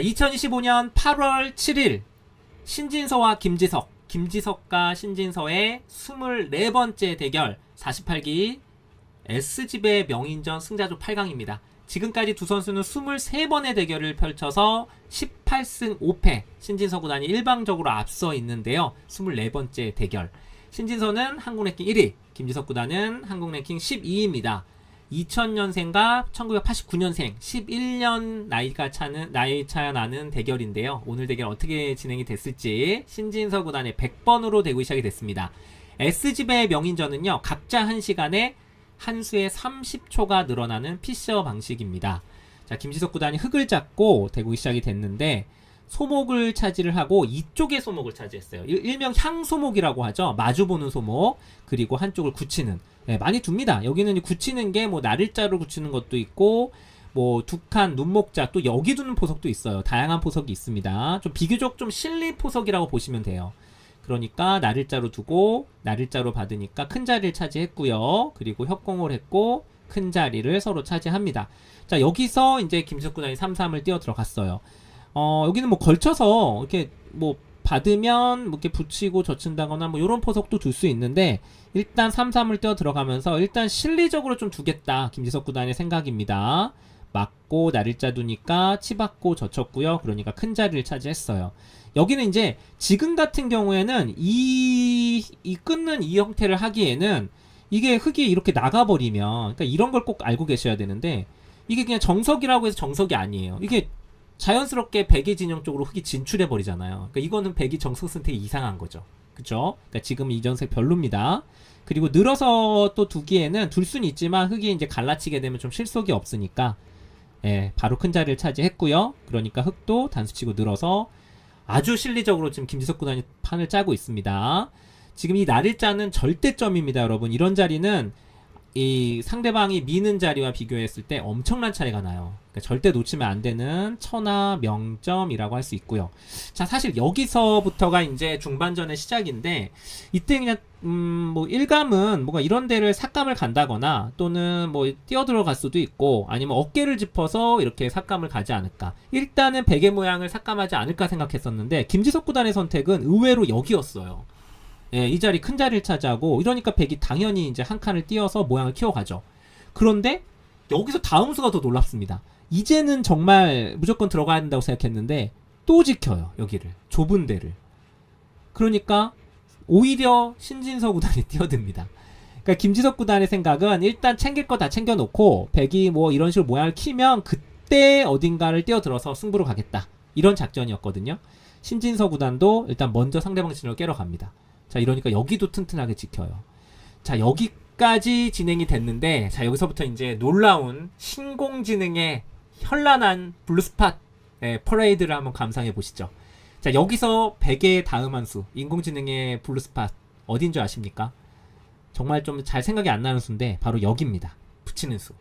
자, 2025년 8월 7일 신진서와 김지석, 김지석과 신진서의 24번째 대결 48기 S집의 명인전 승자조 8강입니다. 지금까지 두 선수는 23번의 대결을 펼쳐서 18승 5패 신진서 구단이 일방적으로 앞서 있는데요. 24번째 대결. 신진서는 한국 랭킹 1위, 김지석 구단은 한국 랭킹 12위입니다. 2000년생과 1989년생 11년 나이가 차는 나이 차 나는 대결인데요. 오늘 대결 어떻게 진행이 됐을지 신진서 구단의 100번으로 되고 시작이 됐습니다. S집의 명인전은요. 각자 한 시간에 한 수에 30초가 늘어나는 피셔 방식입니다. 자, 김지석 구단이 흙을 잡고 되고 시작이 됐는데 소목을 차지를 하고 이쪽의 소목을 차지했어요. 일, 명 향소목이라고 하죠. 마주보는 소목 그리고 한쪽을 굳히는 네, 많이 둡니다. 여기는 굳히는 게뭐 나를자로 굳히는 것도 있고 뭐 두칸 눈목자 또 여기 두는 포석도 있어요. 다양한 포석이 있습니다. 좀 비교적 좀 실리 포석이라고 보시면 돼요. 그러니까 나를자로 두고 나를자로 받으니까 큰 자리를 차지했고요. 그리고 협공을 했고 큰 자리를 서로 차지합니다. 자 여기서 이제 김석구단이 3-3을 뛰어 들어갔어요. 어 여기는 뭐 걸쳐서 이렇게 뭐 받으면 뭐 이렇게 붙이고 젖힌다거나 뭐 이런 포석도 둘 수 있는데 일단 3-3을 뛰어 들어가면서 일단 실리적으로 좀 두겠다 김지석 구단의 생각입니다. 맞고 날일자 두니까 치받고 젖혔고요. 그러니까 큰 자리를 차지했어요. 여기는 이제 지금 같은 경우에는 이, 이 끊는 이 형태를 하기에는 이게 흙이 이렇게 나가버리면 그러니까 이런 걸 꼭 알고 계셔야 되는데 이게 그냥 정석이라고 해서 정석이 아니에요. 이게 자연스럽게 백의 진영 쪽으로 흙이 진출해 버리잖아요. 그러니까 이거는 백이 정석 선택이 이상한 거죠. 그쵸? 그러니까 지금 이 전색 별로입니다. 그리고 늘어서 또 두기에는 둘 수는 있지만 흙이 이제 갈라치게 되면 좀 실속이 없으니까 예, 바로 큰 자리를 차지했고요. 그러니까 흙도 단수치고 늘어서 아주 실리적으로 지금 김지석 구단이 판을 짜고 있습니다. 지금 이 짜는 절대점입니다, 여러분. 이런 자리는 이 상대방이 미는 자리와 비교했을 때 엄청난 차이가 나요. 그러니까 절대 놓치면 안 되는 천하 명점이라고 할 수 있고요. 자, 사실 여기서부터가 이제 중반전의 시작인데 이때 그냥 음 뭐 일감은 뭔가 이런 데를 삭감을 간다거나 또는 뭐 뛰어들어갈 수도 있고 아니면 어깨를 짚어서 이렇게 삭감을 가지 않을까. 일단은 베개 모양을 삭감하지 않을까 생각했었는데 김지석 구단의 선택은 의외로 여기였어요. 예, 이 자리 큰 자리를 차지하고 이러니까 백이 당연히 이제 한 칸을 띄어서 모양을 키워가죠. 그런데 여기서 다음 수가 더 놀랍습니다. 이제는 정말 무조건 들어가야 된다고 생각했는데 또 지켜요 여기를 좁은 데를. 그러니까 오히려 신진서 구단이 뛰어듭니다. 그러니까 김지석 구단의 생각은 일단 챙길 거 다 챙겨놓고 백이 뭐 이런 식으로 모양을 키면 그때 어딘가를 뛰어들어서 승부로 가겠다 이런 작전이었거든요. 신진서 구단도 일단 먼저 상대방 진영을 깨러 갑니다. 자, 이러니까 여기도 튼튼하게 지켜요. 자, 여기까지 진행이 됐는데, 자, 여기서부터 이제 놀라운 신공지능의 현란한 블루스팟 예, 퍼레이드를 한번 감상해 보시죠. 자, 여기서 100의 다음 한 수, 인공지능의 블루스팟, 어딘 줄 아십니까? 정말 좀 잘 생각이 안 나는 수인데, 바로 여기입니다. 붙이는 수.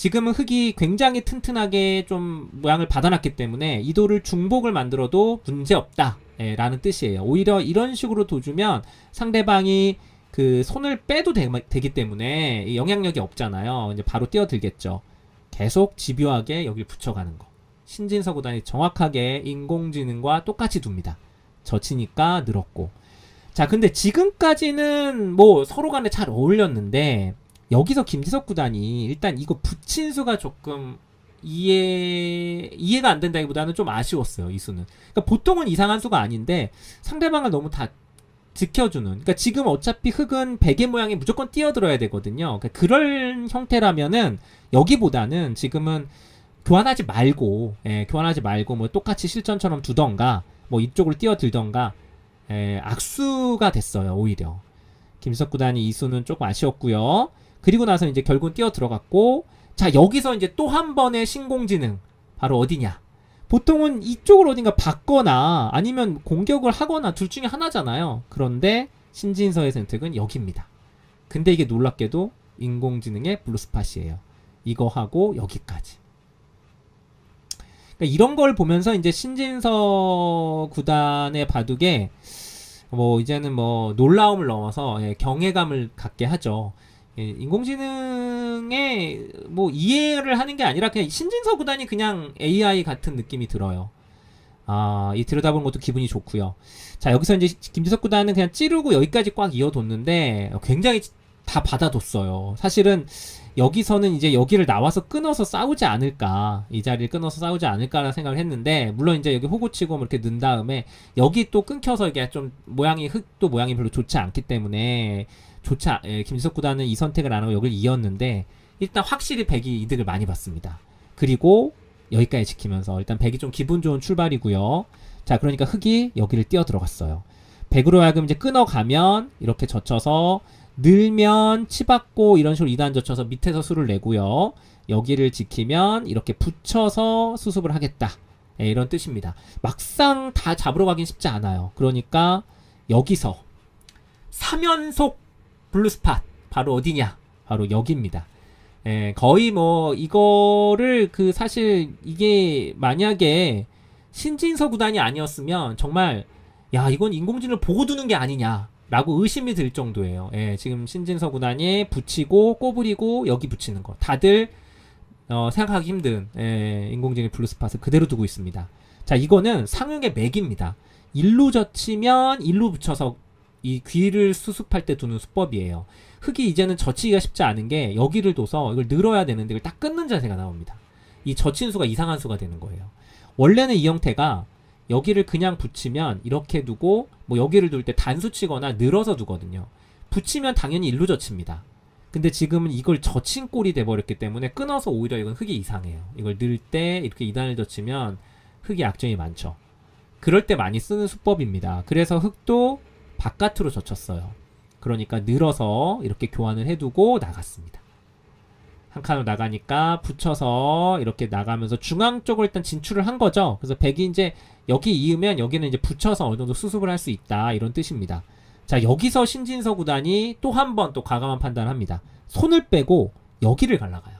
지금은 흙이 굉장히 튼튼하게 좀 모양을 받아놨기 때문에 이도를 중복을 만들어도 문제없다. 예, 라는 뜻이에요. 오히려 이런 식으로 도주면 상대방이 그 손을 빼도 되, 기 때문에 영향력이 없잖아요. 이제 바로 뛰어들겠죠. 계속 집요하게 여기를 붙여가는 거. 신진서 구단이 정확하게 인공지능과 똑같이 둡니다. 젖히니까 늘었고. 자, 근데 지금까지는 뭐 서로 간에 잘 어울렸는데 여기서 김지석 구단이 일단 이거 붙인 수가 조금 이해 이해가 안 된다기보다는 좀 아쉬웠어요 이 수는. 그러니까 보통은 이상한 수가 아닌데 상대방을 너무 다 지켜주는. 그러니까 지금 어차피 흙은 베개 모양이 무조건 뛰어들어야 되거든요. 그러니까 그럴 형태라면은 여기보다는 지금은 교환하지 말고, 예, 교환하지 말고 뭐 똑같이 실전처럼 두던가, 뭐 이쪽으로 뛰어들던가, 예, 악수가 됐어요 오히려. 김석 구단이 이 수는 조금 아쉬웠고요. 그리고 나서 이제 결국은 뛰어 들어갔고 자 여기서 이제 또 한 번의 신공지능 바로 어디냐? 보통은 이쪽을 어딘가 받거나 아니면 공격을 하거나 둘 중에 하나잖아요. 그런데 신진서의 선택은 여기입니다. 근데 이게 놀랍게도 인공지능의 블루스팟이에요. 이거 하고 여기까지. 그러니까 이런 걸 보면서 이제 신진서 구단의 바둑에 뭐 이제는 뭐 놀라움을 넘어서 예, 경외감을 갖게 하죠. 예, 인공지능에 뭐 이해를 하는 게 아니라 그냥 신진서 구단이 그냥 AI 같은 느낌이 들어요. 아, 이 들여다보는 것도 기분이 좋고요. 자, 여기서 이제 김지석 구단은 그냥 찌르고 여기까지 꽉 이어뒀는데 굉장히 다 받아뒀어요. 사실은 여기서는 이제 여기를 나와서 끊어서 싸우지 않을까 이 자리를 끊어서 싸우지 않을까라는 생각을 했는데 물론 이제 여기 호구치고 뭐 이렇게 넣은 다음에 여기 또 끊겨서 이게 좀 모양이 흙도 모양이 별로 좋지 않기 때문에 좋지 않, 예, 김지석 구단은 이 선택을 안 하고 여기를 이었는데 일단 확실히 백이 이득을 많이 봤습니다. 그리고 여기까지 지키면서 일단 백이 좀 기분 좋은 출발이고요. 자 그러니까 흙이 여기를 뛰어 들어갔어요. 백으로 하여금 이제 끊어가면 이렇게 젖혀서 늘면 치받고 이런 식으로 2단 젖혀서 밑에서 수를 내고요. 여기를 지키면 이렇게 붙여서 수습을 하겠다. 예, 이런 뜻입니다. 막상 다 잡으러 가긴 쉽지 않아요. 그러니까 여기서 3연속 블루스팟 바로 어디냐? 바로 여기입니다. 예, 거의 뭐 이거를 그 사실 이게 만약에 신진서 구단이 아니었으면 정말 야 이건 인공지능을 보고 두는 게 아니냐 라고 의심이 들 정도예요. 예, 지금 신진서 구단이 붙이고 꼬부리고 여기 붙이는 거 다들 어, 생각하기 힘든 예, 인공지능 블루스팟을 그대로 두고 있습니다. 자 이거는 상용의 맥입니다. 일로 젖히면 일로 붙여서 이 귀를 수습할 때 두는 수법이에요. 흙이 이제는 젖히기가 쉽지 않은 게 여기를 둬서 이걸 늘어야 되는데 이걸 딱 끊는 자세가 나옵니다. 이 젖힌 수가 이상한 수가 되는 거예요. 원래는 이 형태가 여기를 그냥 붙이면 이렇게 두고 뭐 여기를 둘 때 단수 치거나 늘어서 두거든요. 붙이면 당연히 일로 젖힙니다. 근데 지금은 이걸 젖힌 꼴이 돼버렸기 때문에 끊어서 오히려 이건 흙이 이상해요. 이걸 넣을 때 이렇게 2단을 젖히면 흙이 약점이 많죠. 그럴 때 많이 쓰는 수법입니다. 그래서 흙도 바깥으로 젖혔어요. 그러니까 늘어서 이렇게 교환을 해두고 나갔습니다. 한 칸으로 나가니까 붙여서 이렇게 나가면서 중앙 쪽을 일단 진출을 한 거죠. 그래서 백이 이제 여기 이으면 여기는 이제 붙여서 어느 정도 수습을 할 수 있다 이런 뜻입니다. 자 여기서 신진서 구단이 또 한 번 또 과감한 판단을 합니다. 손을 빼고 여기를 갈라가요.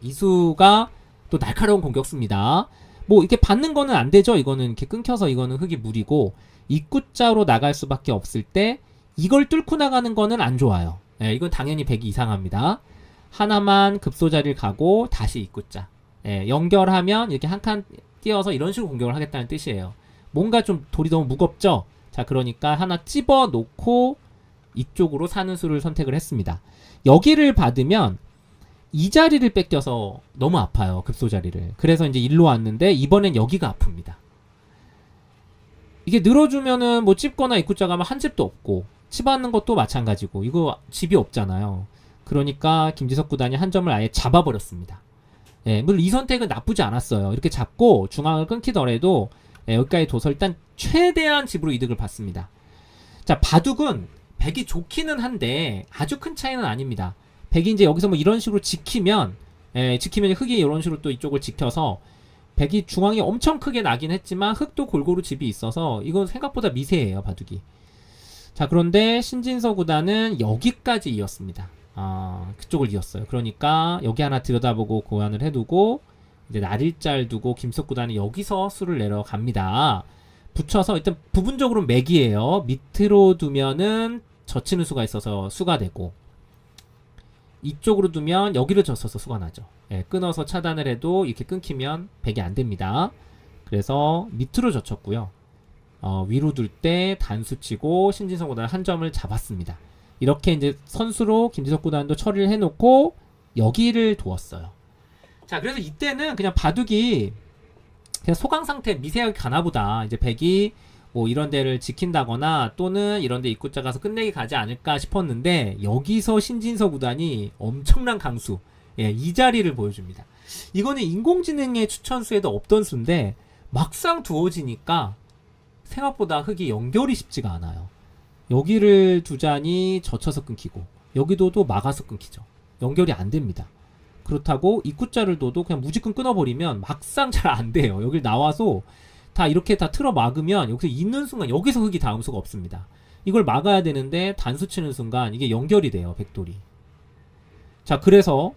이수가 또 날카로운 공격수입니다. 뭐 이렇게 받는 거는 안 되죠. 이거는 이렇게 끊겨서 이거는 흙이 무리고 입구자로 나갈 수밖에 없을 때 이걸 뚫고 나가는 거는 안 좋아요. 예, 이건 당연히 백이 이상합니다. 하나만 급소자리를 가고 다시 입구자. 예, 연결하면 이렇게 한 칸 띄어서 이런 식으로 공격을 하겠다는 뜻이에요. 뭔가 좀 돌이 너무 무겁죠? 자, 그러니까 하나 찝어 놓고 이쪽으로 사는 수를 선택을 했습니다. 여기를 받으면 이 자리를 뺏겨서 너무 아파요. 급소자리를. 그래서 이제 일로 왔는데 이번엔 여기가 아픕니다. 이게 늘어주면은 뭐 찝거나 입구자 가면 한 집도 없고 치받는 것도 마찬가지고 이거 집이 없잖아요. 그러니까 김지석 구단이 한 점을 아예 잡아버렸습니다. 예, 물론 이 선택은 나쁘지 않았어요. 이렇게 잡고 중앙을 끊기더라도 예, 여기까지 둬서 일단 최대한 집으로 이득을 받습니다. 자, 바둑은 백이 좋기는 한데 아주 큰 차이는 아닙니다. 백이 이제 여기서 뭐 이런 식으로 지키면 예, 지키면 흙이 이런 식으로 또 이쪽을 지켜서 백이 중앙이 엄청 크게 나긴 했지만 흙도 골고루 집이 있어서 이건 생각보다 미세해요 바둑이. 자 그런데 신진서 구단은 여기까지 이었습니다. 아 그쪽을 이었어요. 그러니까 여기 하나 들여다보고 고안을 해두고 이제 날일자를 두고 김석 구단이 여기서 수를 내려갑니다. 붙여서 일단 부분적으로 맥이에요. 밑으로 두면은 젖히는 수가 있어서 수가 되고 이쪽으로 두면 여기를 젖어서 수가 나죠. 예, 끊어서 차단을 해도 이렇게 끊기면 백이 안 됩니다. 그래서 밑으로 젖혔고요. 어, 위로 둘 때 단수 치고 신진석 구단 한 점을 잡았습니다. 이렇게 이제 선수로 김지석 구단도 처리를 해놓고 여기를 두었어요. 자, 그래서 이때는 그냥 바둑이 그냥 소강 상태 미세하게 가나보다 이제 백이 뭐 이런 데를 지킨다거나 또는 이런 데 입구자 가서 끝내기 가지 않을까 싶었는데 여기서 신진서 구단이 엄청난 강수 예, 이 자리를 보여줍니다. 이거는 인공지능의 추천 수에도 없던 수인데 막상 두어지니까 생각보다 흙이 연결이 쉽지가 않아요. 여기를 두자니 젖혀서 끊기고 여기도 또 막아서 끊기죠. 연결이 안 됩니다. 그렇다고 입구자를 둬도 그냥 무지끔 끊어버리면 막상 잘 안 돼요. 여길 나와서 다 이렇게 다 틀어 막으면 여기서 있는 순간 여기서 흙이 닿을 수가 없습니다. 이걸 막아야 되는데 단수 치는 순간 이게 연결이 돼요. 백돌이. 자 그래서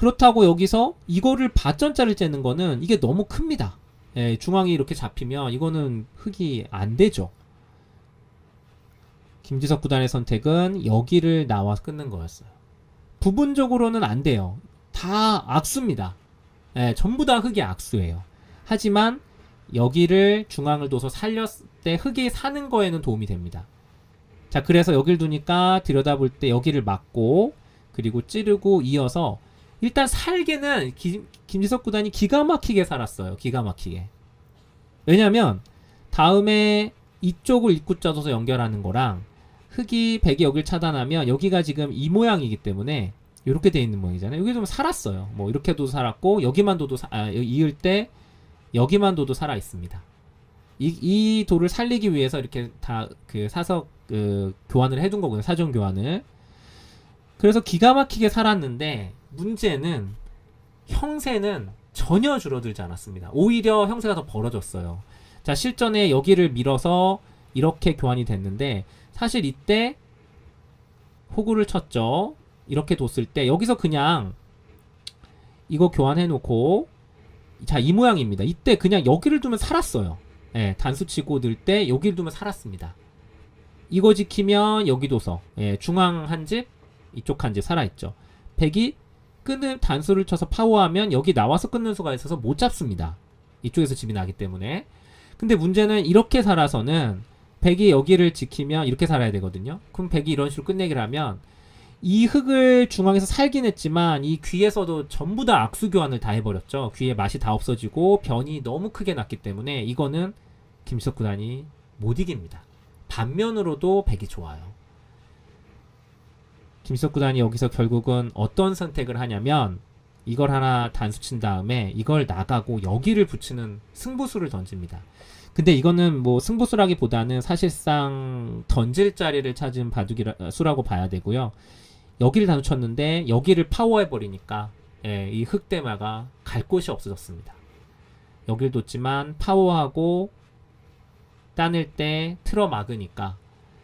그렇다고 여기서 이거를 바전자를 째는 거는 이게 너무 큽니다. 예, 중앙이 이렇게 잡히면 이거는 흙이 안 되죠. 김지석 구단의 선택은 여기를 나와서 끊는 거였어요. 부분적으로는 안 돼요. 다 악수입니다. 예, 전부 다 흙이 악수예요. 하지만 여기를 중앙을 둬서 살렸을 때 흙이 사는 거에는 도움이 됩니다. 자, 그래서 여길 두니까 들여다볼 때 여기를 막고 그리고 찌르고 이어서 일단 살기는 기- 김지석 구단이 기가 막히게 살았어요. 기가 막히게. 왜냐면 다음에 이쪽을 입구 짜줘서 연결하는 거랑 흙이 백이 여길 차단하면 여기가 지금 이 모양이기 때문에 이렇게 돼 있는 모양이잖아요. 여기 좀 살았어요. 뭐 이렇게 둬도 살았고 여기만 둬도 사- 아, 이을 때 여기만 둬도 살아 있습니다. 이, 이 돌을 살리기 위해서 이렇게 다 그 사석 그 교환을 해둔 거거든요. 사전 교환을. 그래서 기가 막히게 살았는데 문제는 형세는 전혀 줄어들지 않았습니다. 오히려 형세가 더 벌어졌어요. 자 실전에 여기를 밀어서 이렇게 교환이 됐는데 사실 이때 호구를 쳤죠. 이렇게 뒀을 때 여기서 그냥 이거 교환해 놓고 자 이 모양입니다. 이때 그냥 여기를 두면 살았어요. 예, 단수 치고 들때 여기를 두면 살았습니다. 이거 지키면 여기 둬서 예, 중앙 한 집, 이쪽 한 집 살아있죠. 백이 끊을 단수를 쳐서 파워하면 여기 나와서 끊는 수가 있어서 못 잡습니다. 이쪽에서 집이 나기 때문에. 근데 문제는 이렇게 살아서는 백이 여기를 지키면 이렇게 살아야 되거든요. 그럼 백이 이런 식으로 끝내기를 하면 이 흙을 중앙에서 살긴 했지만 이 귀에서도 전부 다 악수 교환을 다 해버렸죠. 귀에 맛이 다 없어지고 변이 너무 크게 났기 때문에 이거는 김석 구단이 못 이깁니다. 반면으로도 백이 좋아요. 김석 구단이 여기서 결국은 어떤 선택을 하냐면 이걸 하나 단수 친 다음에 이걸 나가고 여기를 붙이는 승부수를 던집니다. 근데 이거는 뭐 승부수라기보다는 사실상 던질 자리를 찾은 바둑이라 수라고 봐야 되고요. 여기를 단수 쳤는데 여기를 파워해 버리니까 예, 이 흑대마가 갈 곳이 없어졌습니다. 여길 뒀지만 파워하고 따낼 때 틀어 막으니까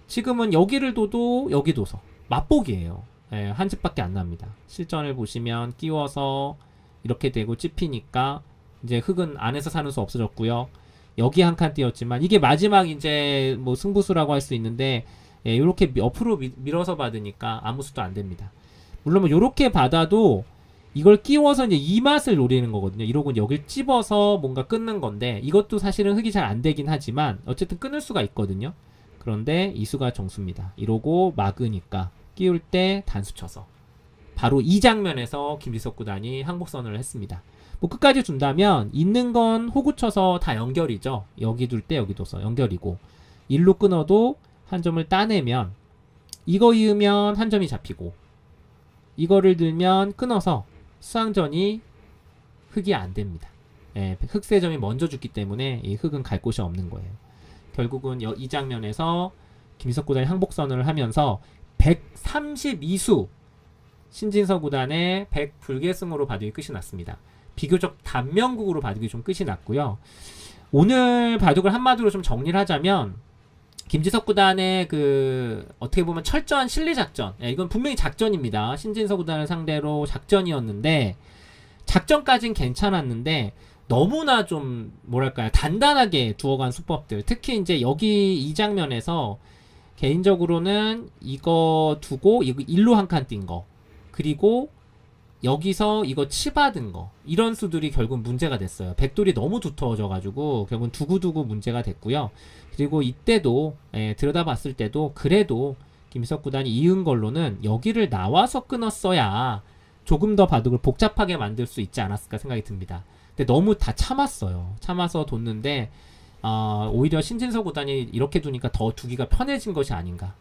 지금은 여기를 둬도 여기 둬서 맛보기예요. 예, 한 집밖에 안 납니다. 실전을 보시면 끼워서 이렇게 되고 찝히니까 이제 흙은 안에서 사는 수 없어졌고요. 여기 한 칸 띄었지만 이게 마지막 이제 뭐 승부수라고 할 수 있는데 예, 이렇게 옆으로 미- 밀어서 받으니까 아무 수도 안 됩니다. 물론 뭐 이렇게 받아도 이걸 끼워서 이제 이 맛을 노리는 거거든요. 이러고 여길 찝어서 뭔가 끊는 건데 이것도 사실은 흙이 잘 안 되긴 하지만 어쨌든 끊을 수가 있거든요. 그런데 이수가 정수입니다. 이러고 막으니까 끼울 때 단수 쳐서 바로 이 장면에서 김지석 구단이 항복선언을 했습니다. 뭐 끝까지 준다면 있는 건 호구 쳐서 다 연결이죠. 여기 둘 때 여기 둬서 연결이고 일로 끊어도 한 점을 따내면 이거 이으면 한 점이 잡히고 이거를 들면 끊어서 수상전이 흙이 안 됩니다. 예, 흑세점이 먼저 죽기 때문에 이 흙은 갈 곳이 없는 거예요. 결국은 여- 이 장면에서 김석 구단이 항복선을 하면서 132수 신진서 구단의 100 불계승으로 바둑이 끝이 났습니다. 비교적 단명국으로 바둑이 좀 끝이 났고요. 오늘 바둑을 한마디로 좀 정리를 하자면 김지석 구단의 그 어떻게 보면 철저한 실리 작전. 예, 이건 분명히 작전입니다. 신진서 구단을 상대로 작전이었는데 작전까진 괜찮았는데 너무나 좀 뭐랄까요 단단하게 두어간 수법들. 특히 이제 여기 이 장면에서 개인적으로는 이거 두고 이거 일로 한칸띈거 그리고 여기서 이거 치받은 거 이런 수들이 결국 문제가 됐어요. 백돌이 너무 두터워져 가지고 결국은 두고두고 문제가 됐고요. 그리고 이때도 예, 들여다봤을 때도 그래도 김석 구단이 이은 걸로는 여기를 나와서 끊었어야 조금 더 바둑을 복잡하게 만들 수 있지 않았을까 생각이 듭니다. 근데 너무 다 참았어요. 참아서 뒀는데 어, 오히려 신진서 구단이 이렇게 두니까 더 두기가 편해진 것이 아닌가.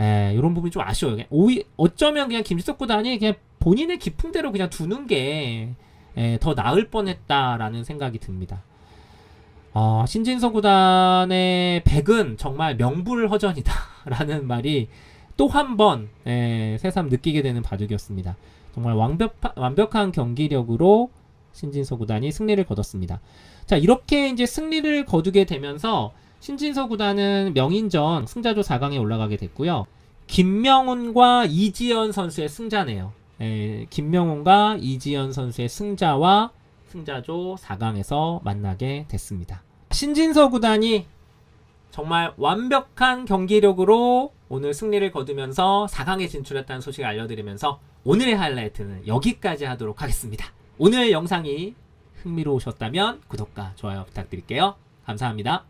에, 이런 부분이 좀 아쉬워요. 오히, 어쩌면 그냥 김지석 구단이 그냥 본인의 기풍대로 그냥 두는 게 에, 더 나을 뻔했다라는 생각이 듭니다. 어, 신진서 구단의 백은 정말 명불허전이다라는 말이 또 한번 새삼 느끼게 되는 바둑이었습니다. 정말 완벽, 완벽한 경기력으로 신진서 구단이 승리를 거뒀습니다. 자, 이렇게 이제 승리를 거두게 되면서 신진서 구단은 명인전 승자조 4강에 올라가게 됐고요. 김명훈과 이지연 선수의 승자네요. 에, 김명훈과 이지연 선수의 승자와 승자조 4강에서 만나게 됐습니다. 신진서 구단이 정말 완벽한 경기력으로 오늘 승리를 거두면서 4강에 진출했다는 소식을 알려드리면서 오늘의 하이라이트는 여기까지 하도록 하겠습니다. 오늘 영상이 흥미로우셨다면 구독과 좋아요 부탁드릴게요. 감사합니다.